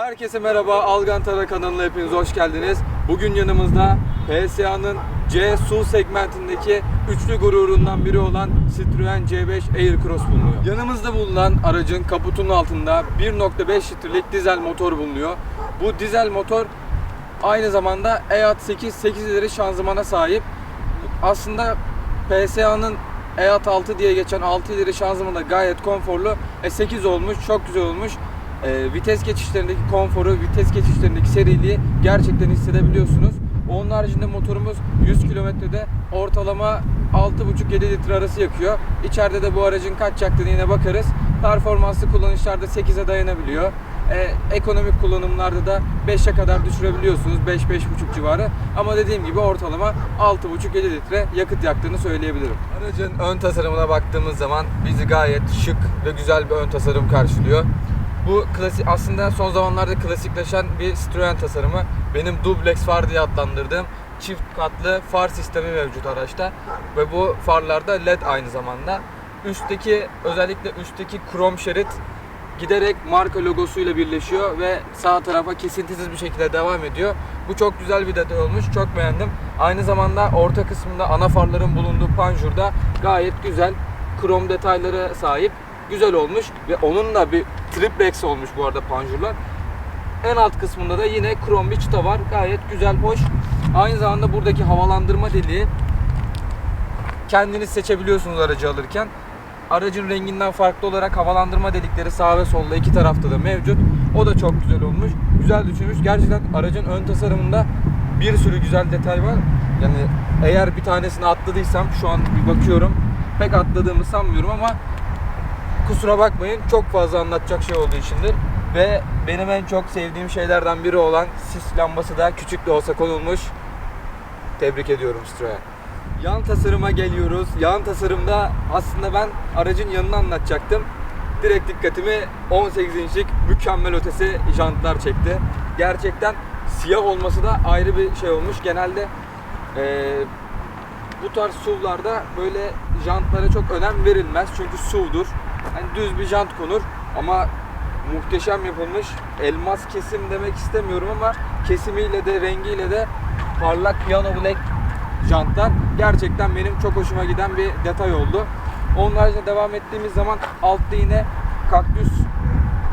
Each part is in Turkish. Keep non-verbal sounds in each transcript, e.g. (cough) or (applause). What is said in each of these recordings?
Herkese merhaba, Algantara kanalına hepiniz hoş geldiniz. Bugün yanımızda PSA'nın C SUV segmentindeki üçlü gururundan biri olan Citroen C5 Aircross bulunuyor. Yanımızda bulunan aracın kaputunun altında 1.5 litrelik dizel motor bulunuyor. Bu dizel motor aynı zamanda EAT 8 8 ileri şanzımana sahip. Aslında PSA'nın EAT 6 diye geçen 6 ileri şanzımanı da gayet konforlu. E8 olmuş, çok güzel olmuş. E, vites geçişlerindeki konforu, vites geçişlerindeki seriliği gerçekten hissedebiliyorsunuz. Onun haricinde motorumuz 100 kilometrede ortalama 6,5-7 litre arası yakıyor. İçeride de bu aracın kaç yaktığını yine bakarız. Performanslı kullanışlarda 8'e dayanabiliyor. E, ekonomik kullanımlarda da 5'e kadar düşürebiliyorsunuz. 5-5,5 civarı. Ama dediğim gibi ortalama 6,5-7 litre yakıt yaktığını söyleyebilirim. Aracın ön tasarımına baktığımız zaman bizi gayet şık ve güzel bir ön tasarım karşılıyor. Bu klasik aslında son zamanlarda klasikleşen bir Citroen tasarımı. Benim duplex far diye adlandırdığım çift katlı far sistemi mevcut araçta ve bu farlarda led aynı zamanda. Üstteki özellikle üstteki krom şerit giderek marka logosuyla birleşiyor ve sağ tarafa kesintisiz bir şekilde devam ediyor. Bu çok güzel bir detay olmuş. Çok beğendim. Aynı zamanda orta kısmında ana farların bulunduğu panjurda gayet güzel krom detayları sahip. Güzel olmuş ve onun da bir triplex olmuş bu arada panjurlar. En alt kısmında da yine krom bir çıta var. Gayet güzel, hoş. Aynı zamanda buradaki havalandırma deliği kendiniz seçebiliyorsunuz aracı alırken. Aracın renginden farklı olarak havalandırma delikleri sağ ve solda iki tarafta da mevcut. O da çok güzel olmuş. Güzel düşünmüş. Gerçekten aracın ön tasarımında bir sürü güzel detay var. Yani eğer bir tanesini atladıysam şu an bir bakıyorum. Pek atladığımı sanmıyorum ama kusura bakmayın çok fazla anlatacak şey olduğu içindir. Ve benim en çok sevdiğim şeylerden biri olan sis lambası da küçük de olsa konulmuş. Tebrik ediyorum Citroen. Yan tasarıma geliyoruz. Yan tasarımda aslında ben aracın yanını anlatacaktım. Direkt dikkatimi 18 inçlik mükemmel ötesi jantlar çekti. Gerçekten siyah olması da ayrı bir şey olmuş. Genelde eee, bu tarz SUV'larda böyle jantlara çok önem verilmez. Çünkü SUV'dur. Hani düz bir jant konur ama muhteşem yapılmış. Elmas kesim demek istemiyorum ama kesimiyle de rengiyle de parlak piano black jantlar gerçekten benim çok hoşuma giden bir detay oldu. Onun devam ettiğimiz zaman altta yine kaktüs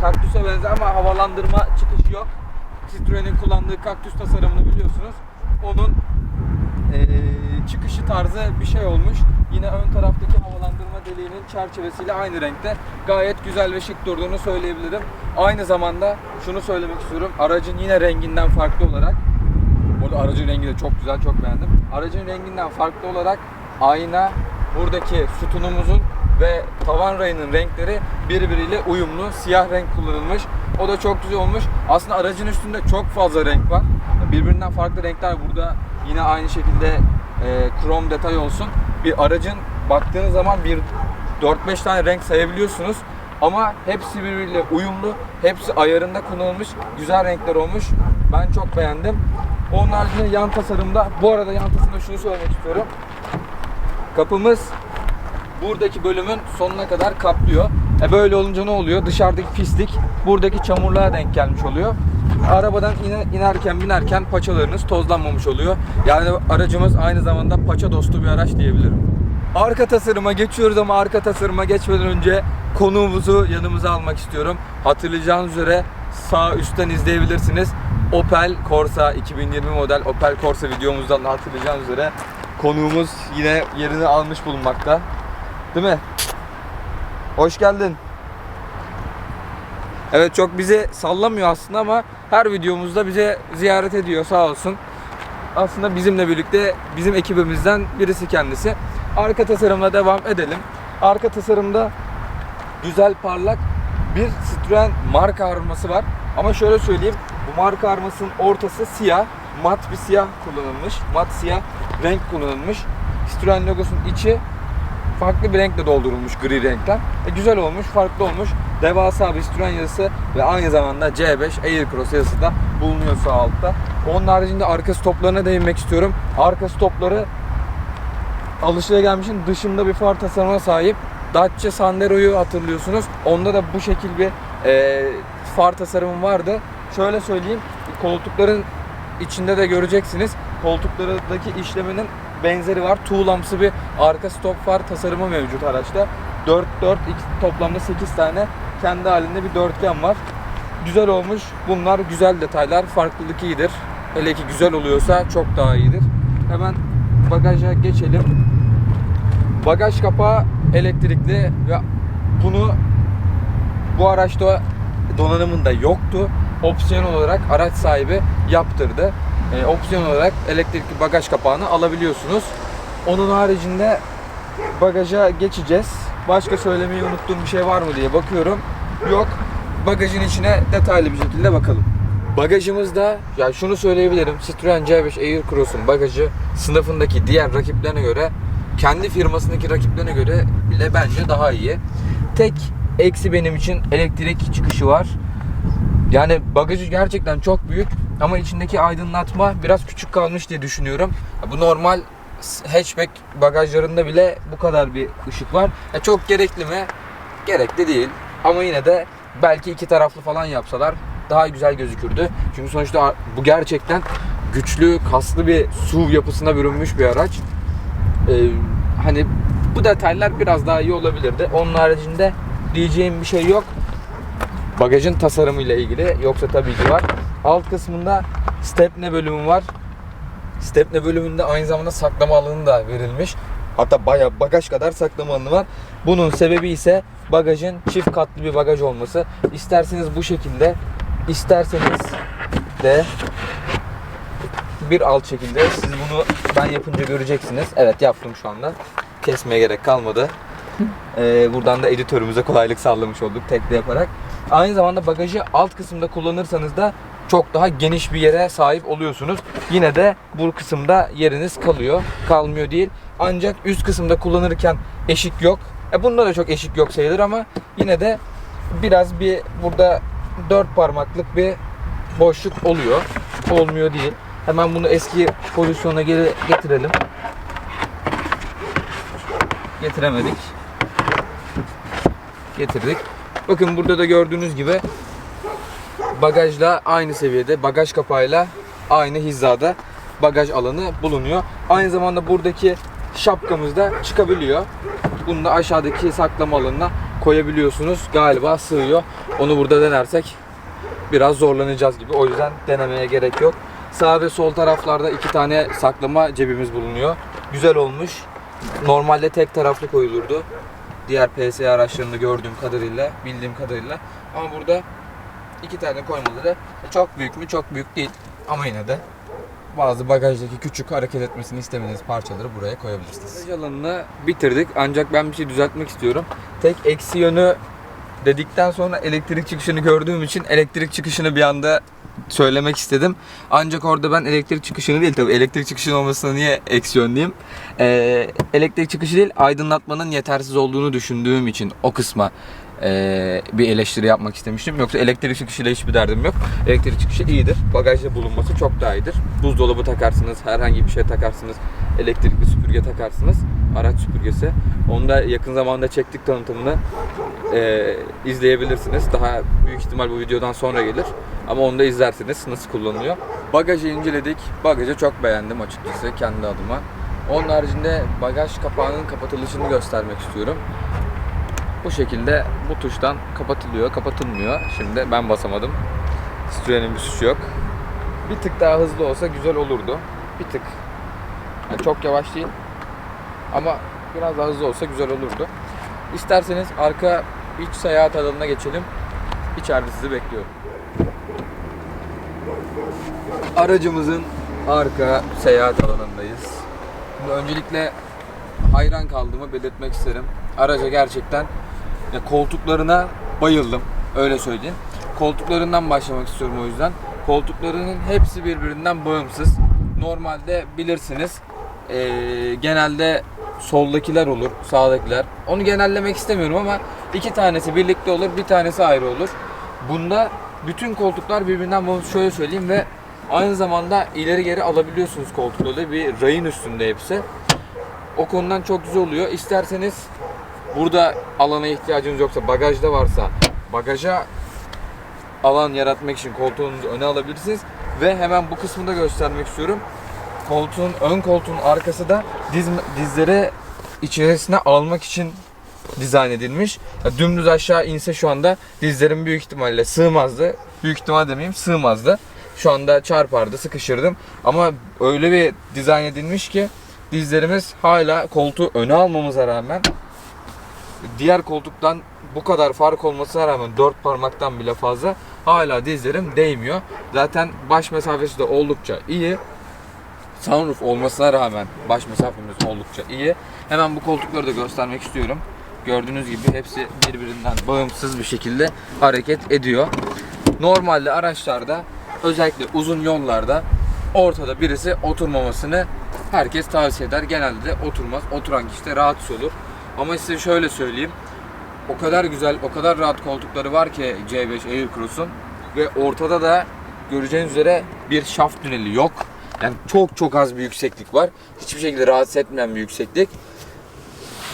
kaktüse benzer ama havalandırma çıkışı yok. Citroen'in kullandığı kaktüs tasarımını biliyorsunuz. Onun eee, çıkışı tarzı bir şey olmuş. Yine ön taraftaki havalandırma deliğinin çerçevesiyle aynı renkte. Gayet güzel ve şık durduğunu söyleyebilirim. Aynı zamanda şunu söylemek istiyorum. Aracın yine renginden farklı olarak Burada aracın rengi de çok güzel, çok beğendim. Aracın renginden farklı olarak ayna, buradaki sütunumuzun ve tavan rayının renkleri birbiriyle uyumlu. Siyah renk kullanılmış. O da çok güzel olmuş. Aslında aracın üstünde çok fazla renk var. Birbirinden farklı renkler burada yine aynı şekilde e, krom detay olsun. Bir aracın baktığınız zaman bir 4-5 tane renk sayabiliyorsunuz. Ama hepsi birbiriyle uyumlu, hepsi ayarında kullanılmış, güzel renkler olmuş. Ben çok beğendim. Onun haricinde yan tasarımda, bu arada yan tasarımda şunu söylemek istiyorum. Kapımız buradaki bölümün sonuna kadar kaplıyor. E böyle olunca ne oluyor? Dışarıdaki pislik buradaki çamurluğa denk gelmiş oluyor. Arabadan ine- inerken binerken paçalarınız tozlanmamış oluyor. Yani aracımız aynı zamanda paça dostu bir araç diyebilirim. Arka tasarıma geçiyoruz ama arka tasarıma geçmeden önce konuğumuzu yanımıza almak istiyorum. Hatırlayacağınız üzere sağ üstten izleyebilirsiniz. Opel Corsa 2020 model Opel Corsa videomuzdan da hatırlayacağınız üzere konuğumuz yine yerini almış bulunmakta. Değil mi? Hoş geldin. Evet çok bizi sallamıyor aslında ama her videomuzda bize ziyaret ediyor sağ olsun. Aslında bizimle birlikte bizim ekibimizden birisi kendisi. Arka tasarımla devam edelim. Arka tasarımda güzel parlak bir Citroen marka arması var. Ama şöyle söyleyeyim bu marka armasının ortası siyah. Mat bir siyah kullanılmış. Mat siyah renk kullanılmış. Citroen logosunun içi farklı bir renkle doldurulmuş gri renkten. E, güzel olmuş, farklı olmuş. Devasa bir Citroen yazısı ve aynı zamanda C5 Aircross yazısı da bulunuyor sağ altta. Onun haricinde arka stoplarına değinmek istiyorum. Arka stopları alışılagelmişin dışında bir far tasarımına sahip. Dacia Sandero'yu hatırlıyorsunuz. Onda da bu şekil bir e, far tasarımı vardı. şöyle söyleyeyim. Koltukların içinde de göreceksiniz. Koltuklardaki işlemenin benzeri var. Tuğlamsı bir arka stop far tasarımı mevcut araçta. 4 4 iki- toplamda 8 tane kendi halinde bir dörtgen var. Güzel olmuş. Bunlar güzel detaylar. Farklılık iyidir. Hele ki güzel oluyorsa çok daha iyidir. Hemen bagaja geçelim. Bagaj kapağı elektrikli ve bunu bu araçta donanımında yoktu. Opsiyon olarak araç sahibi yaptırdı. Ee, opsiyon olarak elektrikli bagaj kapağını alabiliyorsunuz. Onun haricinde bagaja geçeceğiz. Başka söylemeyi unuttuğum bir şey var mı diye bakıyorum. Yok. Bagajın içine detaylı bir şekilde bakalım. Bagajımızda ya şunu söyleyebilirim. Citroen C5 Aircross'un bagajı sınıfındaki diğer rakiplerine göre kendi firmasındaki rakiplerine göre bile bence daha iyi. Tek eksi benim için elektrik çıkışı var. Yani bagajı gerçekten çok büyük ama içindeki aydınlatma biraz küçük kalmış diye düşünüyorum. Bu normal hatchback bagajlarında bile bu kadar bir ışık var. Ya çok gerekli mi? Gerekli değil. Ama yine de belki iki taraflı falan yapsalar daha güzel gözükürdü. Çünkü sonuçta bu gerçekten güçlü, kaslı bir SUV yapısına bürünmüş bir araç. Ee, hani bu detaylar biraz daha iyi olabilirdi. Onun haricinde diyeceğim bir şey yok. Bagajın tasarımıyla ilgili yoksa tabii ki var. Alt kısmında stepne bölümü var. Stepne bölümünde aynı zamanda saklama alanı da verilmiş. Hatta bayağı bagaj kadar saklama alanı var. Bunun sebebi ise bagajın çift katlı bir bagaj olması. İsterseniz bu şekilde, isterseniz de bir alt şekilde siz bunu ben yapınca göreceksiniz. Evet yaptım şu anda. Kesmeye gerek kalmadı. Ee, buradan da editörümüze kolaylık sağlamış olduk tekli yaparak. Aynı zamanda bagajı alt kısımda kullanırsanız da çok daha geniş bir yere sahip oluyorsunuz. Yine de bu kısımda yeriniz kalıyor. Kalmıyor değil. Ancak üst kısımda kullanırken eşik yok. E bunda da çok eşik yok sayılır ama yine de biraz bir burada dört parmaklık bir boşluk oluyor. Olmuyor değil. Hemen bunu eski pozisyona geri getirelim. Getiremedik. Getirdik. Bakın burada da gördüğünüz gibi bagajla aynı seviyede, bagaj kapağıyla aynı hizada bagaj alanı bulunuyor. Aynı zamanda buradaki şapkamız da çıkabiliyor. Bunu da aşağıdaki saklama alanına koyabiliyorsunuz. Galiba sığıyor. Onu burada denersek biraz zorlanacağız gibi. O yüzden denemeye gerek yok. Sağ ve sol taraflarda iki tane saklama cebimiz bulunuyor. Güzel olmuş. Normalde tek taraflı koyulurdu. Diğer PSA araçlarında gördüğüm kadarıyla, bildiğim kadarıyla. Ama burada iki tane koymaları çok büyük mü? Çok büyük değil. Ama yine de bazı bagajdaki küçük hareket etmesini istemediğiniz parçaları buraya koyabilirsiniz. Bagaj alanını bitirdik ancak ben bir şey düzeltmek istiyorum. Tek eksi yönü dedikten sonra elektrik çıkışını gördüğüm için elektrik çıkışını bir anda söylemek istedim. Ancak orada ben elektrik çıkışını değil tabii elektrik çıkışının olmasına niye eksi yönlüyüm? Ee, elektrik çıkışı değil aydınlatmanın yetersiz olduğunu düşündüğüm için o kısma ee, bir eleştiri yapmak istemiştim. Yoksa elektrik çıkışıyla hiçbir derdim yok. Elektrik çıkışı iyidir. Bagajda bulunması çok daha iyidir. Buzdolabı takarsınız, herhangi bir şey takarsınız, elektrikli süpürge takarsınız. Araç süpürgesi. Onu da yakın zamanda çektik tanıtımını. Ee, izleyebilirsiniz. Daha büyük ihtimal bu videodan sonra gelir. Ama onu da izlersiniz nasıl kullanılıyor. Bagajı inceledik. Bagajı çok beğendim açıkçası kendi adıma. Onun haricinde bagaj kapağının kapatılışını göstermek istiyorum. Bu şekilde bu tuştan kapatılıyor, kapatılmıyor. Şimdi ben basamadım. Citroen'in bir suçu yok. Bir tık daha hızlı olsa güzel olurdu. Bir tık. Yani çok yavaş değil. Ama biraz daha hızlı olsa güzel olurdu. İsterseniz arka iç seyahat alanına geçelim. İçeride sizi bekliyorum. Aracımızın arka seyahat alanındayız. Şimdi öncelikle hayran kaldığımı belirtmek isterim. Araca gerçekten ya koltuklarına bayıldım. Öyle söyleyeyim. Koltuklarından başlamak istiyorum o yüzden. Koltuklarının hepsi birbirinden bağımsız. Normalde bilirsiniz eee, genelde soldakiler olur, sağdakiler. Onu genellemek istemiyorum ama iki tanesi birlikte olur, bir tanesi ayrı olur. Bunda bütün koltuklar birbirinden bağımsız. Şöyle söyleyeyim ve aynı zamanda ileri geri alabiliyorsunuz koltukları. Bir rayın üstünde hepsi. O konudan çok güzel oluyor. İsterseniz burada alana ihtiyacınız yoksa bagajda varsa bagaja alan yaratmak için koltuğunuzu öne alabilirsiniz. Ve hemen bu kısmı da göstermek istiyorum. Koltuğun ön koltuğun arkası da diz, dizleri içerisine almak için dizayn edilmiş. Ya dümdüz aşağı inse şu anda dizlerim büyük ihtimalle sığmazdı. Büyük ihtimal demeyeyim sığmazdı. Şu anda çarpardı, sıkışırdım. Ama öyle bir dizayn edilmiş ki dizlerimiz hala koltuğu öne almamıza rağmen diğer koltuktan bu kadar fark olmasına rağmen dört parmaktan bile fazla hala dizlerim değmiyor. Zaten baş mesafesi de oldukça iyi. Sunroof olmasına rağmen baş mesafemiz oldukça iyi. Hemen bu koltukları da göstermek istiyorum. Gördüğünüz gibi hepsi birbirinden bağımsız bir şekilde hareket ediyor. Normalde araçlarda özellikle uzun yollarda ortada birisi oturmamasını herkes tavsiye eder. Genelde de oturmaz. Oturan kişi de rahatsız olur. Ama size şöyle söyleyeyim. O kadar güzel, o kadar rahat koltukları var ki C5 Aircross'un ve ortada da göreceğiniz üzere bir şaft tüneli yok. Yani çok çok az bir yükseklik var. Hiçbir şekilde rahatsız etmeyen bir yükseklik.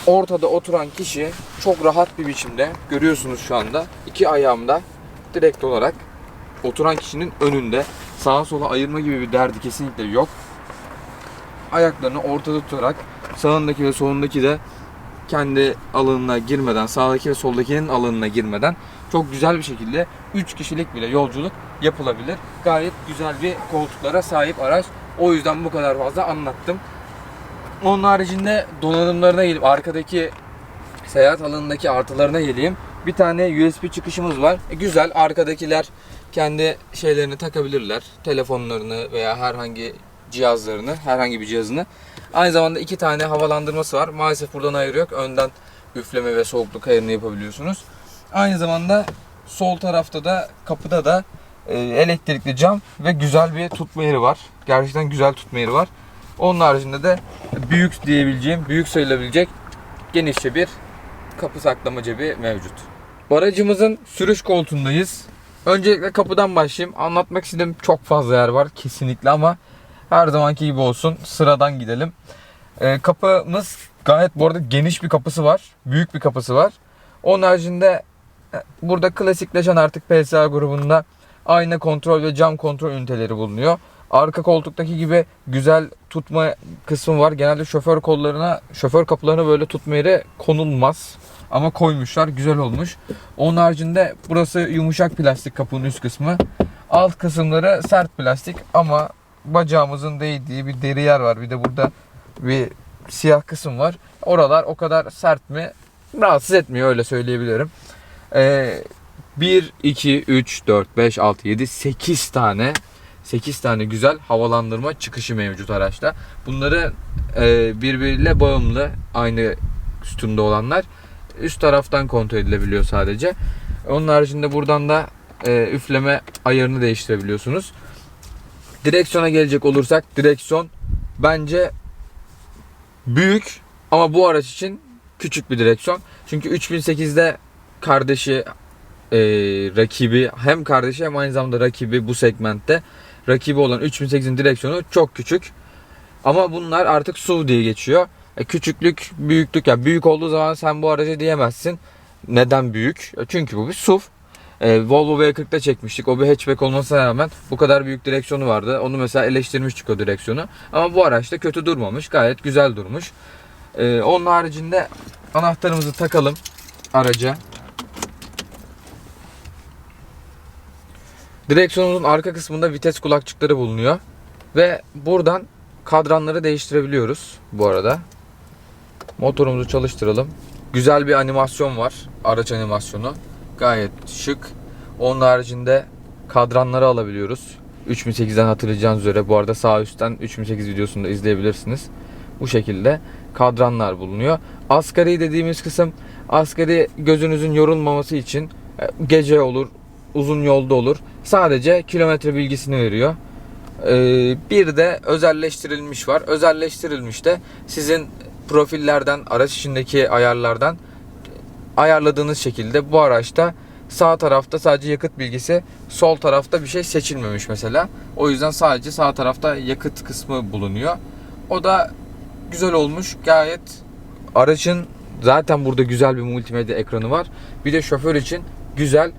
Ortada oturan kişi çok rahat bir biçimde görüyorsunuz şu anda iki ayağımda direkt olarak oturan kişinin önünde sağa sola ayırma gibi bir derdi kesinlikle yok. Ayaklarını ortada tutarak sağındaki ve solundaki de kendi alanına girmeden, sağdaki ve soldakinin alanına girmeden çok güzel bir şekilde 3 kişilik bile yolculuk yapılabilir. Gayet güzel bir koltuklara sahip araç. O yüzden bu kadar fazla anlattım. Onun haricinde donanımlarına gelip arkadaki seyahat alanındaki artılarına geleyim. Bir tane USB çıkışımız var. E, güzel. Arkadakiler kendi şeylerini takabilirler. Telefonlarını veya herhangi cihazlarını, herhangi bir cihazını. Aynı zamanda iki tane havalandırması var. Maalesef buradan ayarı yok. Önden üfleme ve soğukluk ayarını yapabiliyorsunuz. Aynı zamanda sol tarafta da kapıda da e, elektrikli cam ve güzel bir tutma yeri var. Gerçekten güzel tutma yeri var. Onun haricinde de büyük diyebileceğim, büyük sayılabilecek genişçe bir kapı saklama cebi mevcut. Aracımızın sürüş koltuğundayız. Öncelikle kapıdan başlayayım. Anlatmak istediğim çok fazla yer var kesinlikle ama her zamanki gibi olsun. Sıradan gidelim. Ee, kapımız gayet bu arada geniş bir kapısı var. Büyük bir kapısı var. Onun haricinde e, burada klasikleşen artık PSA grubunda ayna kontrol ve cam kontrol üniteleri bulunuyor. Arka koltuktaki gibi güzel tutma kısmı var. Genelde şoför kollarına, şoför kapılarına böyle tutma yeri konulmaz. Ama koymuşlar. Güzel olmuş. Onun haricinde burası yumuşak plastik kapının üst kısmı. Alt kısımları sert plastik ama bacağımızın değdiği bir deri yer var. Bir de burada bir siyah kısım var. Oralar o kadar sert mi? Rahatsız etmiyor öyle söyleyebilirim. Ee, 1, 2, 3, 4, 5, 6, 7, 8 tane 8 tane güzel havalandırma çıkışı mevcut araçta. Bunları e, birbiriyle bağımlı aynı sütunda olanlar üst taraftan kontrol edilebiliyor sadece. Onun haricinde buradan da e, üfleme ayarını değiştirebiliyorsunuz. Direksiyona gelecek olursak direksiyon bence büyük ama bu araç için küçük bir direksiyon. Çünkü 3008'de kardeşi e, rakibi hem kardeşi hem aynı zamanda rakibi bu segmentte rakibi olan 3008'in direksiyonu çok küçük. Ama bunlar artık SUV diye geçiyor. E, küçüklük, büyüklük ya büyük olduğu zaman sen bu araca diyemezsin. Neden büyük? E, Çünkü bu bir SUV. E, Volvo V40'da çekmiştik. O bir hatchback olmasına rağmen bu kadar büyük direksiyonu vardı. Onu mesela eleştirmiştik o direksiyonu. Ama bu araçta kötü durmamış. Gayet güzel durmuş. E, onun haricinde anahtarımızı takalım araca. Direksiyonumuzun arka kısmında vites kulakçıkları bulunuyor. Ve buradan kadranları değiştirebiliyoruz bu arada. Motorumuzu çalıştıralım. Güzel bir animasyon var. Araç animasyonu. Gayet şık. Onun haricinde kadranları alabiliyoruz. 3008'den hatırlayacağınız üzere bu arada sağ üstten 3008 videosunu da izleyebilirsiniz. Bu şekilde kadranlar bulunuyor. Asgari dediğimiz kısım asgari gözünüzün yorulmaması için e, gece olur, uzun yolda olur. Sadece kilometre bilgisini veriyor. Ee, bir de özelleştirilmiş var. Özelleştirilmiş de sizin profillerden, araç içindeki ayarlardan ayarladığınız şekilde bu araçta sağ tarafta sadece yakıt bilgisi, sol tarafta bir şey seçilmemiş mesela. O yüzden sadece sağ tarafta yakıt kısmı bulunuyor. O da güzel olmuş. Gayet aracın zaten burada güzel bir multimedya ekranı var. Bir de şoför için güzel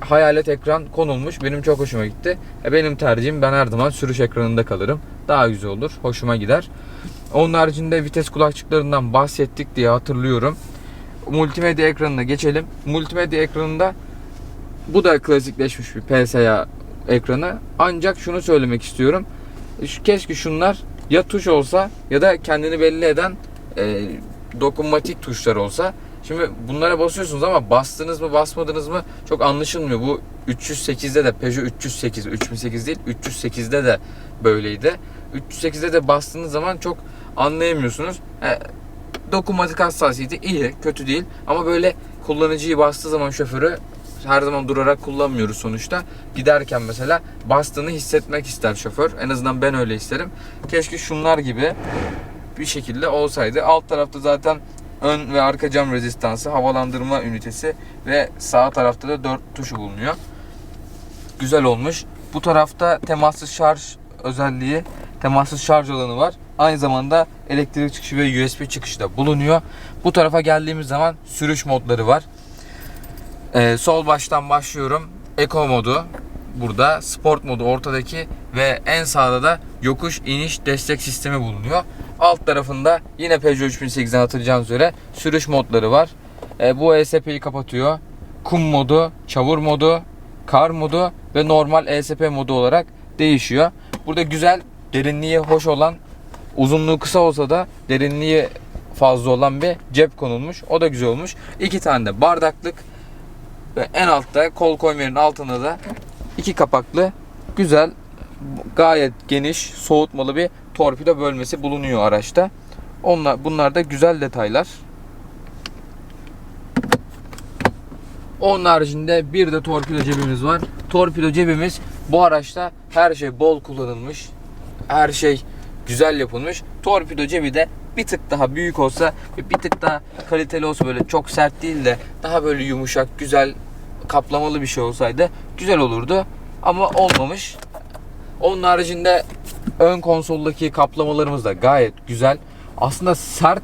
hayalet ekran konulmuş. Benim çok hoşuma gitti. E, benim tercihim ben her zaman sürüş ekranında kalırım. Daha güzel olur. Hoşuma gider. Onun haricinde vites kulakçıklarından bahsettik diye hatırlıyorum. Multimedya ekranına geçelim. Multimedya ekranında bu da klasikleşmiş bir PSA ekranı. Ancak şunu söylemek istiyorum. Keşke şunlar ya tuş olsa ya da kendini belli eden e, dokunmatik tuşlar olsa. Şimdi bunlara basıyorsunuz ama bastınız mı basmadınız mı çok anlaşılmıyor. Bu 308'de de Peugeot 308, 3008 değil 308'de de böyleydi. 308'de de bastığınız zaman çok anlayamıyorsunuz. E, dokunmatik hassasiyeti iyi, kötü değil. Ama böyle kullanıcıyı bastığı zaman şoförü her zaman durarak kullanmıyoruz sonuçta. Giderken mesela bastığını hissetmek ister şoför. En azından ben öyle isterim. Keşke şunlar gibi bir şekilde olsaydı. Alt tarafta zaten ön ve arka cam rezistansı, havalandırma ünitesi ve sağ tarafta da 4 tuşu bulunuyor. Güzel olmuş. Bu tarafta temassız şarj özelliği, temassız şarj alanı var. Aynı zamanda elektrik çıkışı ve USB çıkışı da bulunuyor. Bu tarafa geldiğimiz zaman sürüş modları var. Ee, sol baştan başlıyorum. Eco modu burada, sport modu ortadaki ve en sağda da yokuş iniş destek sistemi bulunuyor. Alt tarafında yine Peugeot 3008'den hatırlayacağınız üzere sürüş modları var. Ee, bu ESP'yi kapatıyor. Kum modu, çavur modu, kar modu ve normal ESP modu olarak değişiyor. Burada güzel, derinliği hoş olan, uzunluğu kısa olsa da derinliği fazla olan bir cep konulmuş. O da güzel olmuş. İki tane de bardaklık ve en altta kol koyma yerinin altında da iki kapaklı güzel gayet geniş soğutmalı bir torpido bölmesi bulunuyor araçta. Onlar, bunlar da güzel detaylar. Onun haricinde bir de torpido cebimiz var. Torpido cebimiz bu araçta her şey bol kullanılmış. Her şey güzel yapılmış. Torpido cebi de bir tık daha büyük olsa ve bir tık daha kaliteli olsa böyle çok sert değil de daha böyle yumuşak, güzel kaplamalı bir şey olsaydı güzel olurdu. Ama olmamış. Onun haricinde ön konsoldaki kaplamalarımız da gayet güzel. Aslında sert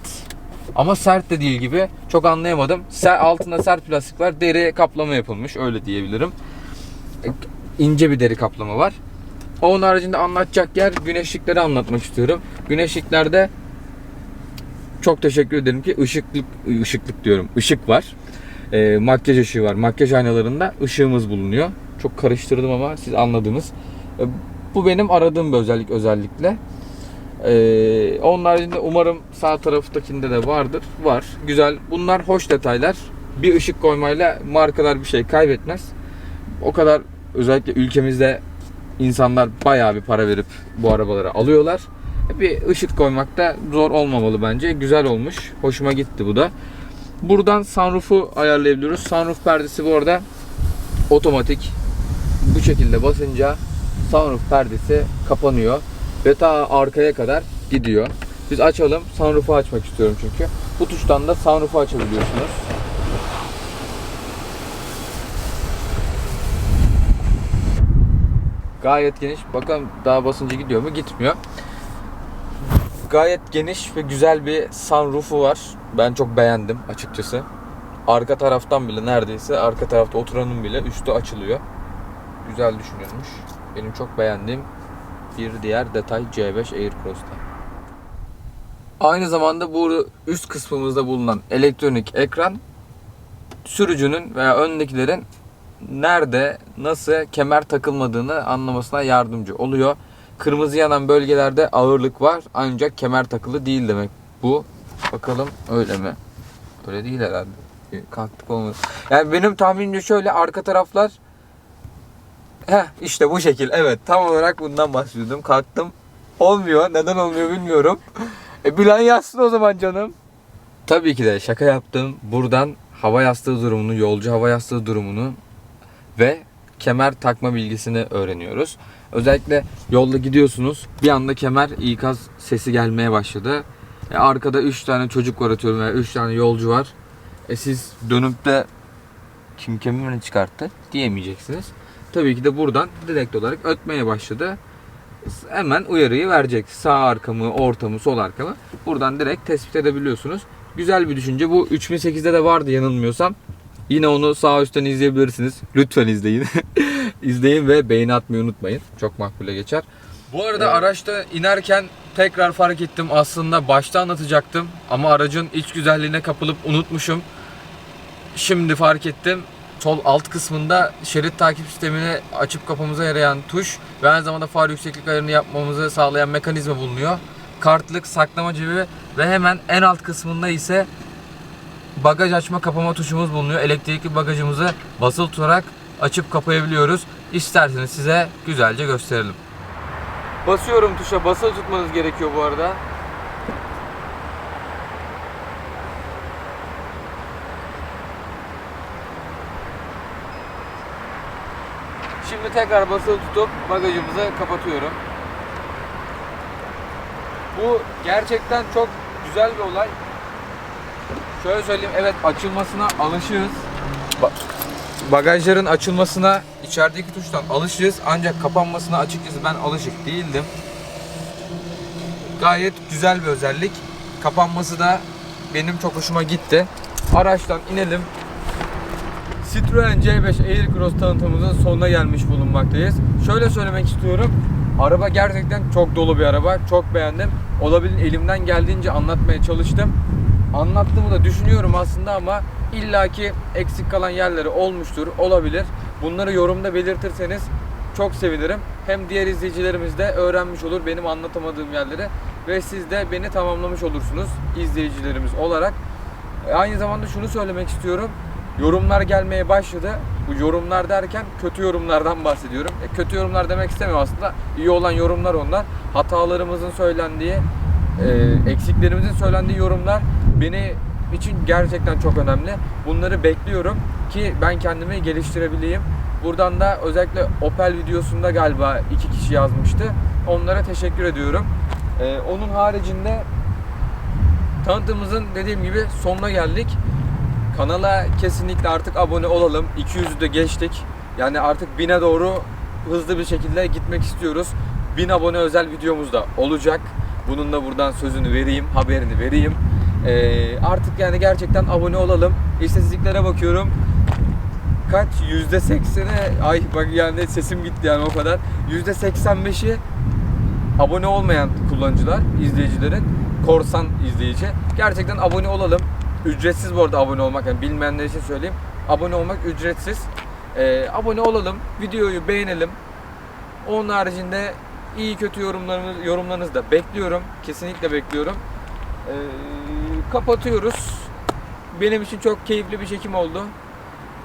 ama sert de değil gibi. Çok anlayamadım. Altında sert plastik var. Deri kaplama yapılmış. Öyle diyebilirim. E, İnce bir deri kaplama var. Onun haricinde anlatacak yer güneşlikleri anlatmak istiyorum. Güneşliklerde çok teşekkür ederim ki ışıklık ışıklık diyorum. Işık var. E, makyaj ışığı var. Makyaj aynalarında ışığımız bulunuyor. Çok karıştırdım ama siz anladınız. E, bu benim aradığım bir özellik özellikle. Ee, onun haricinde umarım sağ taraftakinde de vardır. Var. Güzel. Bunlar hoş detaylar. Bir ışık koymayla markalar bir şey kaybetmez. O kadar özellikle ülkemizde insanlar bayağı bir para verip bu arabaları alıyorlar. Bir ışık koymak da zor olmamalı bence. Güzel olmuş. Hoşuma gitti bu da. Buradan sunroof'u ayarlayabiliyoruz. Sunroof perdesi bu arada otomatik. Bu şekilde basınca sunroof perdesi kapanıyor ve ta arkaya kadar gidiyor. Biz açalım. Sunroof'u açmak istiyorum çünkü. Bu tuştan da sunroof'u açabiliyorsunuz. Gayet geniş. Bakalım daha basınca gidiyor mu? Gitmiyor. Gayet geniş ve güzel bir sunroof'u var. Ben çok beğendim açıkçası. Arka taraftan bile neredeyse arka tarafta oturanın bile üstü açılıyor. Güzel düşünülmüş. Benim çok beğendiğim bir diğer detay C5 Aircross'ta. Aynı zamanda bu üst kısmımızda bulunan elektronik ekran sürücünün veya öndekilerin nerede, nasıl kemer takılmadığını anlamasına yardımcı oluyor. Kırmızı yanan bölgelerde ağırlık var ancak kemer takılı değil demek bu. Bakalım öyle mi? Öyle değil herhalde. Kalktık olmadı. Yani benim tahminimce şöyle arka taraflar Heh işte bu şekil. Evet tam olarak bundan bahsediyordum. Kalktım. Olmuyor. Neden olmuyor bilmiyorum. E bilen yazsın o zaman canım. Tabii ki de şaka yaptım. Buradan hava yastığı durumunu, yolcu hava yastığı durumunu ve kemer takma bilgisini öğreniyoruz. Özellikle yolda gidiyorsunuz. Bir anda kemer ikaz sesi gelmeye başladı. E arkada 3 tane çocuk var atıyorum veya 3 tane yolcu var. E siz dönüp de kim kemerini çıkarttı diyemeyeceksiniz. Tabii ki de buradan direkt olarak ötmeye başladı. Hemen uyarıyı verecek. Sağ arka mı, orta mı, sol arka mı? Buradan direkt tespit edebiliyorsunuz. Güzel bir düşünce. Bu 3008'de de vardı yanılmıyorsam. Yine onu sağ üstten izleyebilirsiniz. Lütfen izleyin. (laughs) İzleyin ve beğeni atmayı unutmayın. Çok makbule geçer. Bu arada araçta inerken tekrar fark ettim. Aslında başta anlatacaktım ama aracın iç güzelliğine kapılıp unutmuşum. Şimdi fark ettim. Sol alt kısmında şerit takip sistemini açıp kapamıza yarayan tuş ve aynı zamanda far yükseklik ayarını yapmamızı sağlayan mekanizma bulunuyor. Kartlık, saklama cebi ve hemen en alt kısmında ise bagaj açma kapama tuşumuz bulunuyor. Elektrikli bagajımızı basılı tutarak açıp kapayabiliyoruz. İsterseniz size güzelce gösterelim. Basıyorum tuşa basılı tutmanız gerekiyor bu arada. Şimdi tekrar basılı tutup bagajımızı kapatıyorum. Bu gerçekten çok güzel bir olay. Şöyle söyleyeyim, evet açılmasına alışığız. Ba- bagajların açılmasına içerideki tuştan alışığız ancak kapanmasına açıkçası ben alışık değildim. Gayet güzel bir özellik. Kapanması da benim çok hoşuma gitti. Araçtan inelim. Citroen C5 Aircross tanıtımımızın sonuna gelmiş bulunmaktayız. Şöyle söylemek istiyorum. Araba gerçekten çok dolu bir araba. Çok beğendim. Olabilir elimden geldiğince anlatmaya çalıştım. Anlattığımı da düşünüyorum aslında ama illaki eksik kalan yerleri olmuştur, olabilir. Bunları yorumda belirtirseniz çok sevinirim. Hem diğer izleyicilerimiz de öğrenmiş olur benim anlatamadığım yerleri ve siz de beni tamamlamış olursunuz izleyicilerimiz olarak. E, Aynı zamanda şunu söylemek istiyorum. Yorumlar gelmeye başladı. Bu yorumlar derken kötü yorumlardan bahsediyorum. E, kötü yorumlar demek istemiyorum aslında. İyi olan yorumlar onlar. Hatalarımızın söylendiği, e, eksiklerimizin söylendiği yorumlar beni için gerçekten çok önemli. Bunları bekliyorum ki ben kendimi geliştirebileyim. Buradan da özellikle Opel videosunda galiba iki kişi yazmıştı. Onlara teşekkür ediyorum. E, onun haricinde tanıtımımızın dediğim gibi sonuna geldik. Kanala kesinlikle artık abone olalım. 200'ü de geçtik. Yani artık 1000'e doğru hızlı bir şekilde gitmek istiyoruz. 1000 abone özel videomuz da olacak. Bunun da buradan sözünü vereyim, haberini vereyim. Ee, artık yani gerçekten abone olalım. İstatistiklere bakıyorum. Kaç? %80'e ay bak yani sesim gitti yani o kadar. %85'i abone olmayan kullanıcılar, izleyicilerin, korsan izleyici. Gerçekten abone olalım. Ücretsiz bu arada abone olmak. Yani bilmeyenler için söyleyeyim. Abone olmak ücretsiz. Ee, abone olalım. Videoyu beğenelim. Onun haricinde iyi kötü yorumlarınız, yorumlarınızı da bekliyorum. Kesinlikle bekliyorum. Ee, kapatıyoruz. Benim için çok keyifli bir çekim oldu.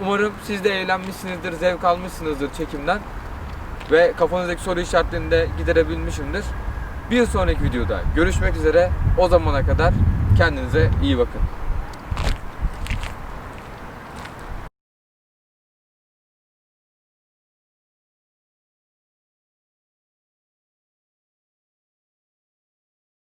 Umarım siz de eğlenmişsinizdir, zevk almışsınızdır çekimden. Ve kafanızdaki soru işaretlerini de giderebilmişimdir. Bir sonraki videoda görüşmek üzere. O zamana kadar kendinize iyi bakın.